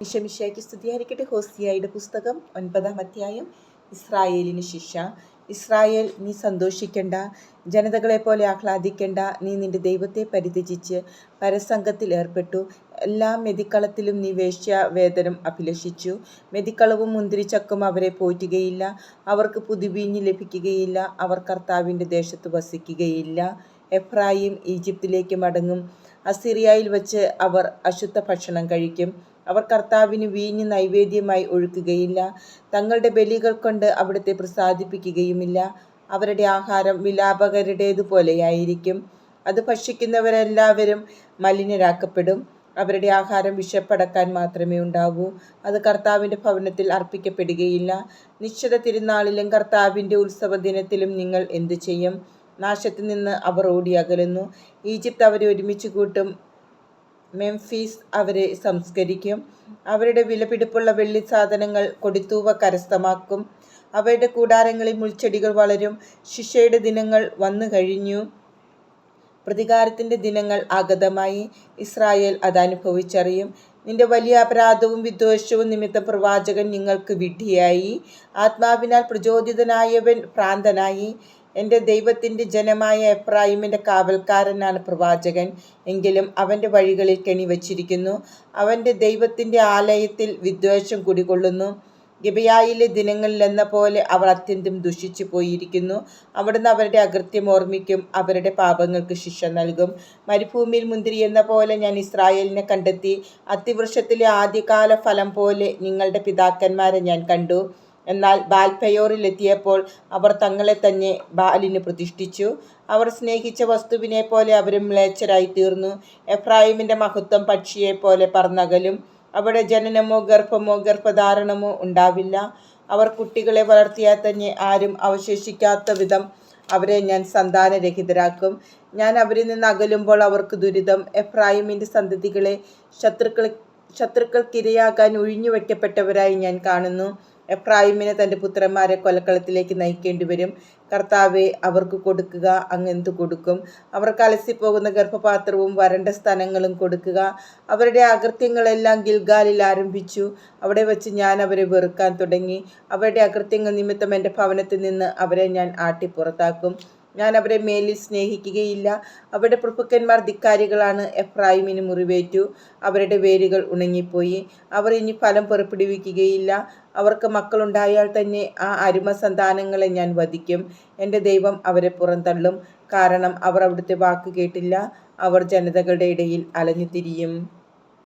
ഇഷമിഷയ്ക്ക് സ്തുതിയായിരിക്കട്ടെ. ഹോസിയായുടെ പുസ്തകം ഒൻപതാം അധ്യായം. ഇസ്രായേലിന് ശിക്ഷ. ഇസ്രായേൽ നീ സന്തോഷിക്കണ്ട. ജനതകളെ പോലെ ആഹ്ലാദിക്കണ്ട. നീ നിന്റെ ദൈവത്തെ പരിത്യജിച്ച് പരസംഗത്തിൽ ഏർപ്പെട്ടു. എല്ലാ മെതിക്കളത്തിലും നീ വേശ്യാവേതനം അഭിലഷിച്ചു. മെതിക്കളവും മുന്തിരിച്ചക്കും അവരെ പോറ്റുകയില്ല. അവർക്ക് പുതുവീഞ്ഞ് ലഭിക്കുകയില്ല. അവർ കർത്താവിന്റെ ദേശത്ത് വസിക്കുകയില്ല. എഫ്രായിം ഈജിപ്തിലേക്ക് മടങ്ങും. അസിറിയയിൽ വച്ച് അവർ അശുദ്ധ ഭക്ഷണം കഴിക്കും. അവർ കർത്താവിന് വീഞ്ഞ് നൈവേദ്യമായി ഒഴുക്കുകയില്ല. തങ്ങളുടെ ബലികൾ കൊണ്ട് അവിടുത്തെ പ്രസാദിപ്പിക്കുകയുമില്ല. അവരുടെ ആഹാരം വിലാപകരുടേതുപോലെയായിരിക്കും. അത് ഭക്ഷിക്കുന്നവരെല്ലാവരും മലിനരാക്കപ്പെടും. അവരുടെ ആഹാരം വിശപ്പടക്കാൻ മാത്രമേ ഉണ്ടാകൂ. അത് കർത്താവിന്റെ ഭവനത്തിൽ അർപ്പിക്കപ്പെടുകയില്ല. നിശ്ചിത തിരുനാളിലും കർത്താവിന്റെ ഉത്സവ ദിനത്തിലും നിങ്ങൾ എന്തു ചെയ്യും? നാശത്തിൽ നിന്ന് അവർ ഓടിയകലുന്നു. ഈജിപ്ത് അവരെ ഒരുമിച്ച് കൂട്ടും. മെംഫീസ് അവരെ സംസ്കരിക്കും. അവരുടെ വിലപിടിപ്പുള്ള വെള്ളി സാധനങ്ങൾ കൊടിത്തൂവ കരസ്ഥമാക്കും. അവയുടെ കൂടാരങ്ങളിൽ മുൾച്ചെടികൾ വളരും. ശിഷ്യയുടെ ദിനങ്ങൾ വന്നു കഴിഞ്ഞു. പ്രതികാരത്തിന്റെ ദിനങ്ങൾ ആഗതമായി. ഇസ്രായേൽ അതനുഭവിച്ചറിയും നിന്റെ വലിയ അപരാധവും വിദ്വേഷവും നിമിത്തം പ്രവാചകൻ നിങ്ങൾക്ക് വിഡ്ഢിയായി. ആത്മാവിനാൽ പ്രചോദിതനായവൻ ഭ്രാന്തനായി എന്റെ ദൈവത്തിന്റെ ജനമായ എഫ്രായിമിന്റെ കാവൽക്കാരനാണ് പ്രവാചകൻ. എങ്കിലും അവന്റെ വഴികളിൽ കെണി വച്ചിരിക്കുന്നു അവന്റെ ദൈവത്തിന്റെ ആലയത്തിൽ വിദ്വേഷം കുടികൊള്ളുന്നു. ഗിബയായിലെ ദിനങ്ങളിലെന്ന പോലെ അവർ അത്യന്തം ദുഷിച്ചു പോയിരിക്കുന്നു. അവിടുന്ന് അവരുടെ അകൃത്യം ഓർമ്മിക്കും. അവരുടെ പാപങ്ങൾക്ക് ശിക്ഷ നൽകും. മരുഭൂമിയിൽ മുന്തിരി എന്ന പോലെ ഞാൻ ഇസ്രായേലിനെ കണ്ടെത്തി. അത്തിവൃക്ഷത്തിലെ ആദ്യകാല ഫലം പോലെ നിങ്ങളുടെ പിതാക്കന്മാരെ ഞാൻ കണ്ടു. എന്നാൽ ബാൽപയോറിലെത്തിയപ്പോൾ അവർ തങ്ങളെ തന്നെ ബാലിന് പ്രതിഷ്ഠിച്ചു. അവർ സ്നേഹിച്ച വസ്തുവിനെ പോലെ അവരും മ്ലേച്ഛരായി തീർന്നു എഫ്രാഹിമിന്റെ മഹത്വം പക്ഷിയെ പോലെ പറന്നകലും. അവിടെ ജനനമോ ഗർഭമോ ഗർഭധാരണമോ ഉണ്ടാവില്ല. അവർ കുട്ടികളെ വളർത്തിയാൽ തന്നെ ആരും അവശേഷിക്കാത്ത വിധം അവരെ ഞാൻ സന്താനരഹിതരാക്കും. ഞാൻ അവരിൽ നിന്ന് അകലുമ്പോൾ അവർക്ക് ദുരിതം. എഫ്രാഹിമിന്റെ സന്തതികളെ ശത്രുക്കൾ ശത്രുക്കൾക്കിരയാകാൻ ഒഴിഞ്ഞു വയ്ക്കപ്പെട്ടവരായി ഞാൻ കാണുന്നു. എഫ്രായിമിനെ തന്റെ പുത്രന്മാരെ കൊലക്കളത്തിലേക്ക് നയിക്കേണ്ടി വരും. കർത്താവെ അവർക്ക് കൊടുക്കുക അങ്ങെന്തു കൊടുക്കും? അവർക്ക് അലസിപ്പോകുന്ന ഗർഭപാത്രവും വരണ്ട സ്ഥലങ്ങളും കൊടുക്കുക. അവരുടെ അകൃത്യങ്ങളെല്ലാം ഗിൽഗാലിൽ ആരംഭിച്ചു. അവിടെ വെച്ച് ഞാൻ അവരെ വെറുക്കാൻ തുടങ്ങി. അവരുടെ അകൃത്യങ്ങൾ നിമിത്തം എന്റെ ഭവനത്തിൽ നിന്ന് അവരെ ഞാൻ ആട്ടി പുറത്താക്കും. ഞാൻ അവരെ മേലിൽ സ്നേഹിക്കുകയില്ല. അവരുടെ പ്രഭുക്കന്മാർ ധിക്കാരികളാണ്. എഫ്രായിമിന് മുറിവേറ്റു. അവരുടെ വേരുകൾ ഉണങ്ങിപ്പോയി. അവർ ഇനി ഫലം പുറപ്പെടുവിക്കുകയില്ല. അവർക്ക് മക്കളുണ്ടായാൽ തന്നെ ആ അരുമ സന്താനങ്ങളെ ഞാൻ വധിക്കും. എന്റെ ദൈവം അവരെ പുറന്തള്ളും. കാരണം അവർ അവിടുത്തെ വാക്ക് കേട്ടില്ല. അവർ ജനതകളുടെ ഇടയിൽ അലഞ്ഞു തിരിയും